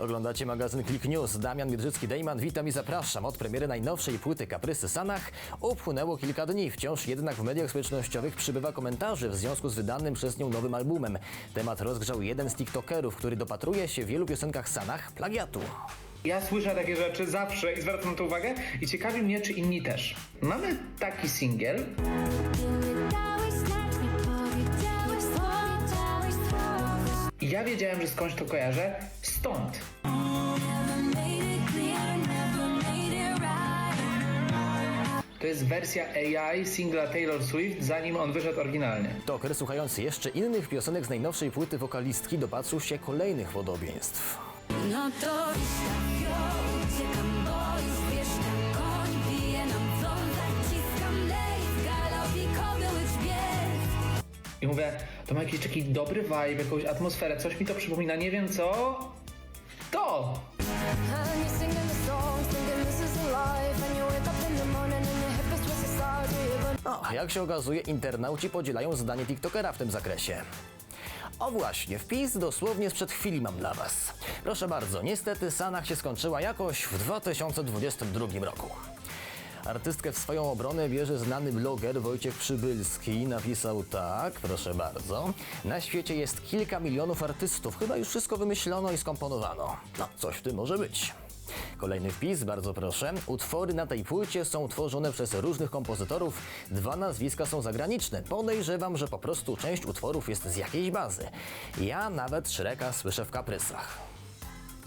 Oglądacie magazyn Click News. Damian Biedrzycki-Dejman, witam i zapraszam. Od premiery najnowszej płyty Kaprysy Sanach upłynęło kilka dni. Wciąż jednak w mediach społecznościowych przybywa komentarzy w związku z wydanym przez nią nowym albumem. Temat rozgrzał jeden z tiktokerów, który dopatruje się w wielu piosenkach Sanach plagiatu. Ja słyszę takie rzeczy zawsze i zwracam na to uwagę i ciekawi mnie, czy inni też. Mamy taki singiel, ja wiedziałem, że skądś to kojarzę, stąd. To jest wersja AI singla Taylor Swift, zanim on wyszedł oryginalnie. Toker, słuchający jeszcze innych piosenek z najnowszej płyty wokalistki, dopatrzył się kolejnych podobieństw. No to. I mówię, to ma jakiś taki dobry vibe, jakąś atmosferę, coś mi to przypomina, nie wiem co. To! A jak się okazuje, internauci podzielają zdanie TikTokera w tym zakresie. O właśnie, wpis dosłownie sprzed chwili mam dla Was. Proszę bardzo, niestety Sanach się skończyła jakoś w 2022 roku. Artystkę w swoją obronę bierze znany bloger Wojciech Przybylski. Napisał tak, proszę bardzo. Na świecie jest kilka milionów artystów. Chyba już wszystko wymyślono i skomponowano. No, coś w tym może być. Kolejny wpis, bardzo proszę. Utwory na tej płycie są tworzone przez różnych kompozytorów. Dwa nazwiska są zagraniczne. Podejrzewam, że po prostu część utworów jest z jakiejś bazy. Ja nawet Shreka słyszę w kaprysach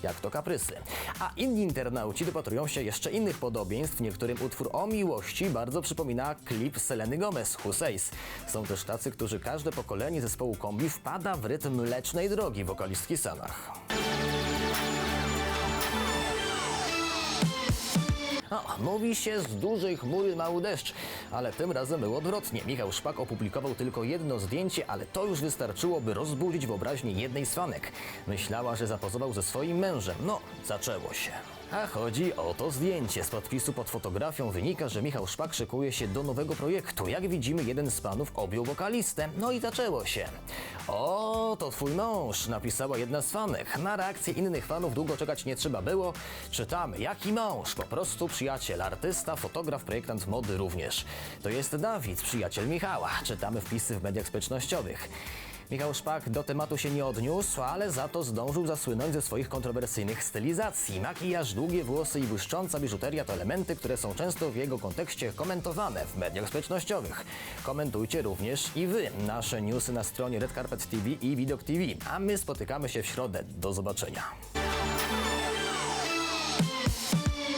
jak to kaprysy. A inni internauci dopatrują się jeszcze innych podobieństw. Niektórym utwór o miłości bardzo przypomina klip Seleny Gomez, Huseis. Są też tacy, którzy każde pokolenie zespołu kombi wpada w rytm mlecznej drogi wokalistki Sanach. No, mówi się z dużej chmury mały deszcz, ale tym razem było odwrotnie. Michał Szpak opublikował tylko jedno zdjęcie, ale to już wystarczyło, by rozbudzić wyobraźnię jednej z fanek. Myślała, że zapozował ze swoim mężem. No, zaczęło się. A chodzi o to zdjęcie. Z podpisu pod fotografią wynika, że Michał Szpak szykuje się do nowego projektu. Jak widzimy, jeden z panów objął wokalistę. No i zaczęło się. O, to twój mąż, napisała jedna z fanek. Na reakcję innych fanów długo czekać nie trzeba było. Czytamy, jaki mąż? Po prostu przyjaciel, artysta, fotograf, projektant mody również. To jest Dawid, przyjaciel Michała. Czytamy wpisy w mediach społecznościowych. Michał Szpak do tematu się nie odniósł, ale za to zdążył zasłynąć ze swoich kontrowersyjnych stylizacji. Makijaż, długie włosy i błyszcząca biżuteria to elementy, które są często w jego kontekście komentowane w mediach społecznościowych. Komentujcie również i wy nasze newsy na stronie Red Carpet TV i Widok TV, a my spotykamy się w środę. Do zobaczenia.